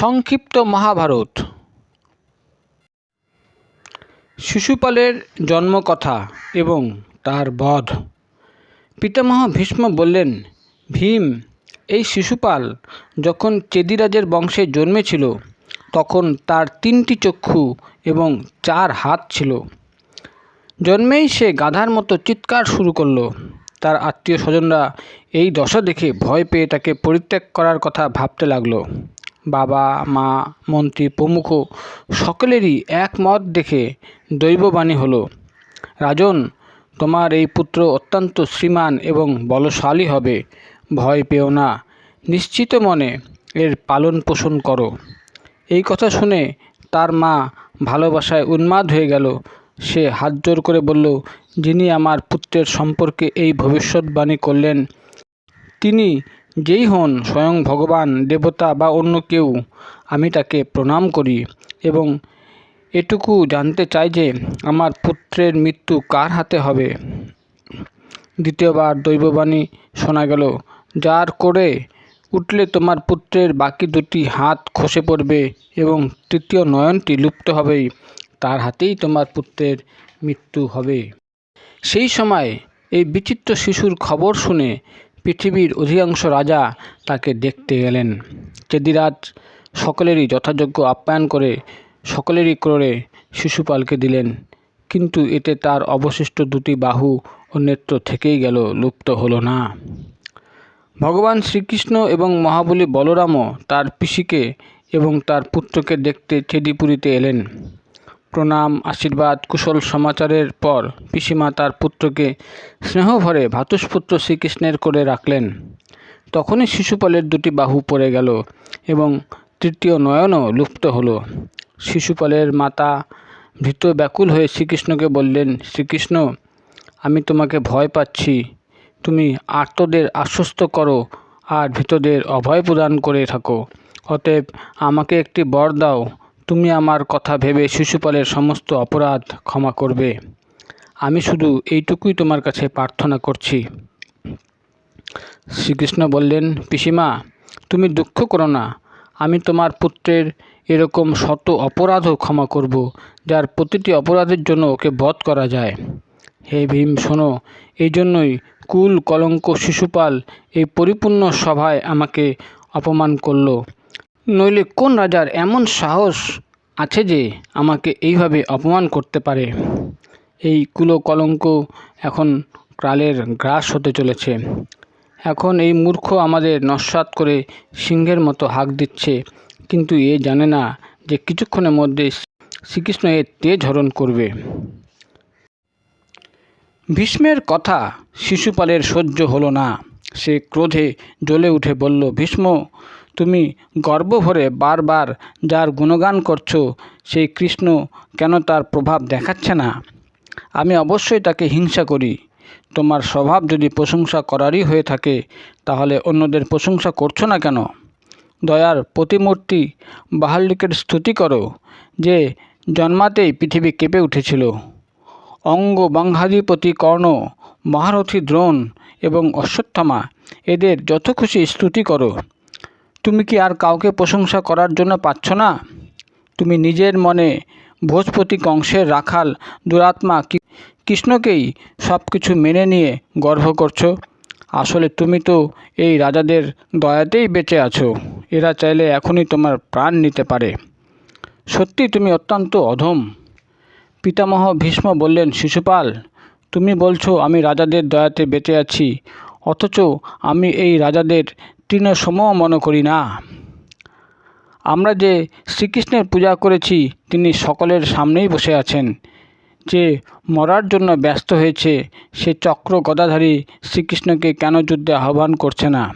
সংক্ষিপ্ত মহাভারত। শিশুপালের জন্মকথা এবং তার বধ। পিতামহ ভীষ্ম বললেন, ভীম, এই শিশুপাল যখন চেদিরাজের বংশে জন্মেছিল, তখন তার তিনটি চক্ষু এবং চার হাত ছিল। জন্মেই সে গাধার মতো চিৎকার শুরু করল। তার আত্মীয় স্বজনরা এই দশা দেখে ভয় পেয়ে তাকে পরিত্যাগ করার কথা ভাবতে লাগল। বাবা, মা, মন্ত্রী, প্রমুখ সকলেরই একমত দেখে দৈববাণী হলো। রাজন, তোমার এই পুত্র অত্যন্ত শ্রীমান এবং বলশালী হবে, ভয় পেও না, নিশ্চিত মনে এর পালন পোষণ করো। এই কথা শুনে তার মা ভালোবাসায় উন্মাদ হয়ে গেল। সে হাত জোর করে বলল, যিনি আমার পুত্রের সম্পর্কে এই ভবিষ্যৎবাণী করলেন, তিনি যেই হন স্বয়ং ভগবান, দেবতা বা অন্য কেউ। আমি তাকে প্রণাম করি এবং এটুকু জানতে চাই যে আমার পুত্রের মৃত্যু কার হাতে হবে? দ্বিতীয়বার দৈববাণী শোনা গেল, যার করে উঠলে তোমার পুত্রের বাকি দুটি হাত খসে পড়বে এবং তৃতীয় নয়নটি লুপ্ত হবেই, তার হাতেই তোমার পুত্রের মৃত্যু হবে। সেই সময় এই বিচিত্র শিশুর খবর শুনে পৃথিবীর অধিকাংশ রাজা তাকে দেখতে গেলেন চেদিরাজ সকলেরই যথাযোগ্য আপ্যায়ন করে সকলেরই করে শিশুপালকে দিলেন। কিন্তু এতে তার অবশিষ্ট দুটি বাহু ও নেত্র থেকেই গেল, লুপ্ত হলো না। ভগবান শ্রীকৃষ্ণ এবং মহাবলী বলরামও তার পিসিকে এবং তার পুত্রকে দেখতে চেদিপুরীতে এলেন। প্রণাম, আশীর্বাদ, কুশল সমাচারের পর পিসিমা তার পুত্রকে স্নেহভরে ভাতুষপুত্র শ্রীকৃষ্ণের করে রাখলেন। তখনই শিশুপালের দুটি বাহু পড়ে গেল এবং তৃতীয় নয়নও লুপ্ত হলো। শিশুপালের মাতা ভীত ব্যাকুল হয়ে শ্রীকৃষ্ণকে বললেন, শ্রীকৃষ্ণ, আমি তোমাকে ভয় পাচ্ছি। তুমি আর্তদের আশ্বস্ত করো আর ভীতদের অভয় প্রদান করে থাকো। অতএব আমাকে একটি বর দাও তুমি আমার কথা ভেবে শিশুপালের সমস্ত অপরাধ ক্ষমা করবে। আমি শুধু এইটুকুই তোমার কাছে প্রার্থনা করছি। শ্রীকৃষ্ণ বললেন, পিসিমা, তুমি দুঃখ করো না। আমি তোমার পুত্রের এরকম শত অপরাধও ক্ষমা করব, যার প্রতিটি অপরাধের জন্য ওকে বধ করা যায়। হে ভীম, শোনো, এই জন্যই কুল কলঙ্ক শিশুপাল এই পরিপূর্ণ সভায় আমাকে অপমান করল। নইলে কোন রাজার এমন সাহস আছে যে আমাকে এইভাবে অপমান করতে পারে? এই কুলো কলঙ্ক এখন কালের গ্রাস হতে চলেছে। এখন এই মূর্খ আমাদের নস্বাত করে সিংহের মতো হাঁক দিচ্ছে, কিন্তু এ জানে না যে কিছুক্ষণের মধ্যে শ্রীকৃষ্ণ এর তেজ হরণ করবে। ভীষ্মের কথা শিশুপালের সহ্য হলো না। সে ক্রোধে জ্বলে উঠে বলল, ভীষ্ম তুমি গর্ব ভরে বারবার যার গুণগান করছ, সেই কৃষ্ণ কেন তার প্রভাব দেখাচ্ছে না? আমি অবশ্যই তাকে হিংসা করি। তোমার স্বভাব যদি প্রশংসা করারই হয়ে থাকে, তাহলে অন্যদের প্রশংসা করছ না কেন? দয়ার প্রতিমূর্তি বাহাল্লিকের স্তুতি করো, যে জন্মাতেই পৃথিবী কেঁপে উঠেছিল। অঙ্গ বাংহাধিপতি কর্ণ, মহারথী দ্রোণ এবং অশ্বত্থামা, এদের যত খুশি স্তুতি করো। তুমি কি আর কাউকে প্রশংসা করার জন্য পাচ্ছ না? তুমি নিজের মনে ভোজপতি কংসের রাখাল দুরাত্মা কৃষ্ণকেই সব কিছু মেনে নিয়ে গর্ব করছ? আসলে তুমি তো এই রাজাদের দয়াতেই বেঁচে আছো। এরা চাইলে এখনই তোমার প্রাণ নিতে পারে। সত্যি তুমি অত্যন্ত অধম। পিতামহ ভীষ্ম বললেন, শিশুপাল, তুমি বলছো আমি রাজাদের দয়াতে বেঁচে আছি। অথচ আমি এই রাজাদের তৃণসম মনে করি না। আমরা যে শ্রীকৃষ্ণের পূজা করেছি, তিনি সকলের সামনেই বসে আছেন। যে মরার জন্য ব্যস্ত হয়েছে, সে চক্র গদাধারী শ্রীকৃষ্ণকে কেন যুদ্ধে আহ্বান করছে না?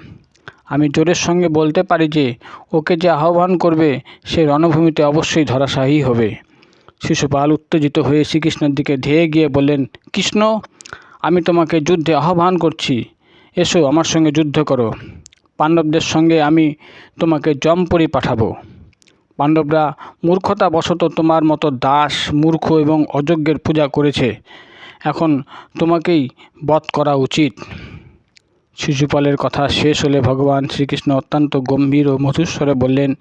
আমি জোরের সঙ্গে বলতে পারি যে, ওকে যে আহ্বান করবে, সে রণভূমিতে অবশ্যই ধরাশায়ী হবে। শিশুপাল উত্তেজিত হয়ে শ্রীকৃষ্ণের দিকে ধেয়ে গিয়ে বললেন, কৃষ্ণ, আমি তোমাকে যুদ্ধে আহ্বান করছি। এসো আমার সঙ্গে যুদ্ধ করো। পাণ্ডবদের সঙ্গে আমি তোমাকে জমপরি পাঠাবো। পাণ্ডবরা মূর্খতাবশত তোমার মতো দাস, মূর্খ এবং অযোগ্যের পূজা করেছে। এখন তোমাকেই বধ করা উচিত। শিশুপালের কথা শেষ হলে ভগবান শ্রীকৃষ্ণ অত্যন্ত গম্ভীর ও মধুস্বরে বললেন,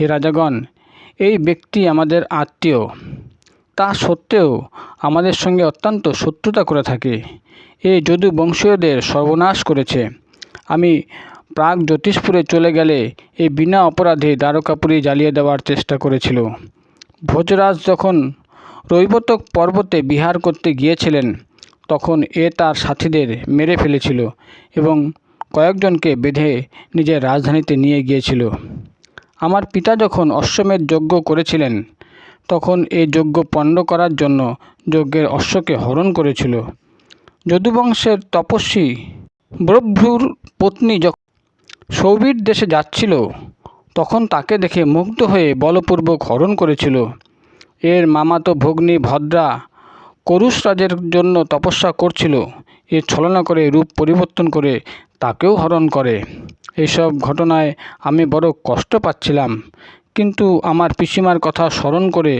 হে রাজাগণ, এই ব্যক্তি আমাদের আত্মীয়। তা সত্ত্বেও আমাদের সঙ্গে অত্যন্ত শত্রুতা করে থাকে। এ যদু বংশীয়দের সর্বনাশ করেছে। আমি প্রাগ জ্যোতিষপুরে চলে গেলে এই বিনা অপরাধে দ্বারকাপুরী জ্বালিয়ে দেওয়ার চেষ্টা করেছিল। ভোজরাজ যখন রৈবতক পর্বতে বিহার করতে গিয়েছিলেন, তখন এ তার সাথীদের মেরে ফেলেছিল এবং কয়েকজনকে বেঁধে নিজের রাজধানীতে নিয়ে গিয়েছিল। আমার পিতা যখন অশ্বমেধ যজ্ঞ করেছিলেন, তখন এই যজ্ঞ পণ্ড করার জন্য যজ্ঞের অশ্বকে হরণ করেছিল। যদুবংশের তপস্বী ব্রভ্রুর পত্নী যখন সৌবির দেশে যাচ্ছিল, তখন তাকে দেখে মুগ্ধ হয়ে বলপূর্বক হরণ করেছিল। এর মামাতো ভগ্নী ভদ্রা করুষ রাজের জন্য তপস্যা করছিল। এ ছলনা করে রূপ পরিবর্তন করে তাকেও হরণ করে। এইসব ঘটনায় আমি বড় কষ্ট পাচ্ছিলাম, কিন্তু আমার পিসিমার কথা স্মরণ করে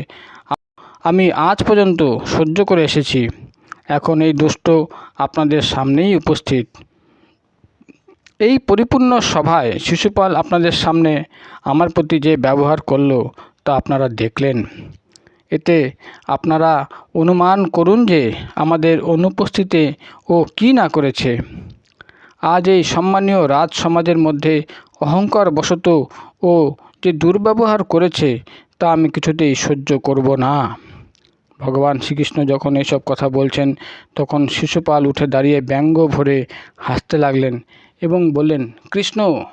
আমি আজ পর্যন্ত সহ্য করে এসেছি। এখন এই দুষ্ট আপনাদের সামনেই উপস্থিত। এই পরিপূর্ণ সভায় শিশুপাল আপনাদের সামনে আমার প্রতি যে ব্যবহার করল তা আপনারা দেখলেন। এতে আপনারা অনুমান করুন যে আমাদের অনুপস্থিতিতে ও কী না করেছে। আজ এই সম্মানীয় রাজ সমাজের মধ্যে অহংকার বশত ও যে দুর্ব্যবহার করেছে তা আমি কিছুতেই সহ্য করব না। ভগবান শ্রীকৃষ্ণ যখন এসব কথা বলছেন, তখন শিশুপাল উঠে দাঁড়িয়ে ব্যঙ্গ ভরে হাসতে লাগলেন। এবং বললেন, কৃষ্ণ,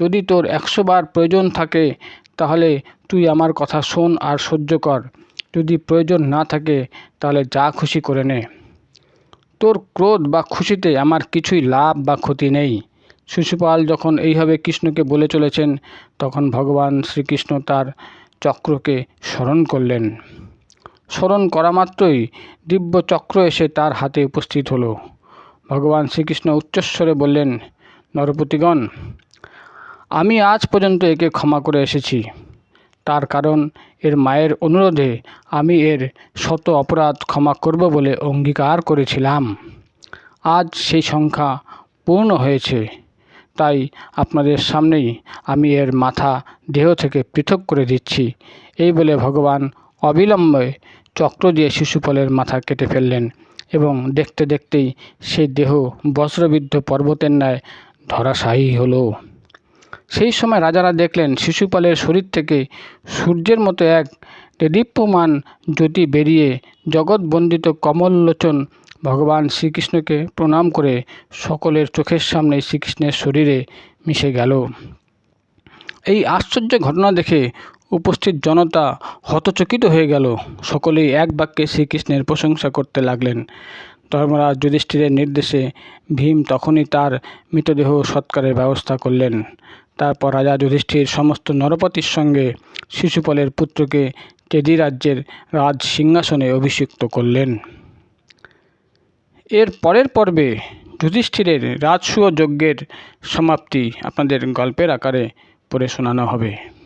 যদি তোর একশো বার প্রয়োজন থাকে, তাহলে তুই আমার কথা শোন আর সহ্য কর। যদি প্রয়োজন না থাকে, তাহলে যা খুশি করে নে। তোর ক্রোধ বা খুশিতে আমার কিছুই লাভ বা ক্ষতি নেই। শিশুপাল যখন এইভাবে কৃষ্ণকে বলে চলেছেন, তখন ভগবান শ্রীকৃষ্ণ তার চক্রকে স্মরণ করলেন। স্মরণ করা মাত্রই দিব্য চক্র এসে তার হাতে উপস্থিত হলো। ভগবান শ্রীকৃষ্ণ উচ্চস্বরে বললেন নরপতিগণ, আমি আজ পর্যন্ত একে ক্ষমা করে এসেছি। তার কারণ এর মায়ের অনুরোধে আমি এর শত অপরাধ ক্ষমা করব বলে অঙ্গীকার করেছিলাম। আজ সেই সংখ্যা পূর্ণ হয়েছে। তাই আপনাদের সামনেই আমি এর মাথা দেহ থেকে পৃথক করে দিচ্ছি। এই বলে ভগবান অবিলম্বে চক্র দিয়ে শিশুপালের মাথা কেটে ফেললেন এবং দেখতে দেখতেই সেই দেহ বস্ত্রবিদ্ধ পর্বতের ন্যায় ধরাশায়ী হলো। সেই সময় রাজারা দেখলেন শিশুপালের শরীর থেকে সূর্যের মতো এক দীপ্যমান জ্যোতি বেরিয়ে জগৎবন্দিত কমললোচন ভগবান শ্রীকৃষ্ণকে প্রণাম করে সকলের চোখের সামনে শ্রীকৃষ্ণের শরীরে মিশে গেল। এই আশ্চর্য ঘটনা দেখে উপস্থিত জনতা হতচকিত হয়ে গেল। সকলেই এক বাক্যে শ্রীকৃষ্ণের প্রশংসা করতে লাগলেন। ধর্মরাজ যুধিষ্ঠিরের নির্দেশে ভীম তখনই তার মৃতদেহ সৎকারের ব্যবস্থা করলেন। তারপর রাজা যুধিষ্ঠির সমস্ত নরপতির সঙ্গে শিশুপালের পুত্রকে চেদি রাজ্যের রাজ সিংহাসনে অভিষিক্ত করলেন। এর পরের পর্বে যুধিষ্ঠিরের রাজসূয় যজ্ঞের সমাপ্তি আপনাদের গল্পের আকারে পড়ে শোনানো হবে।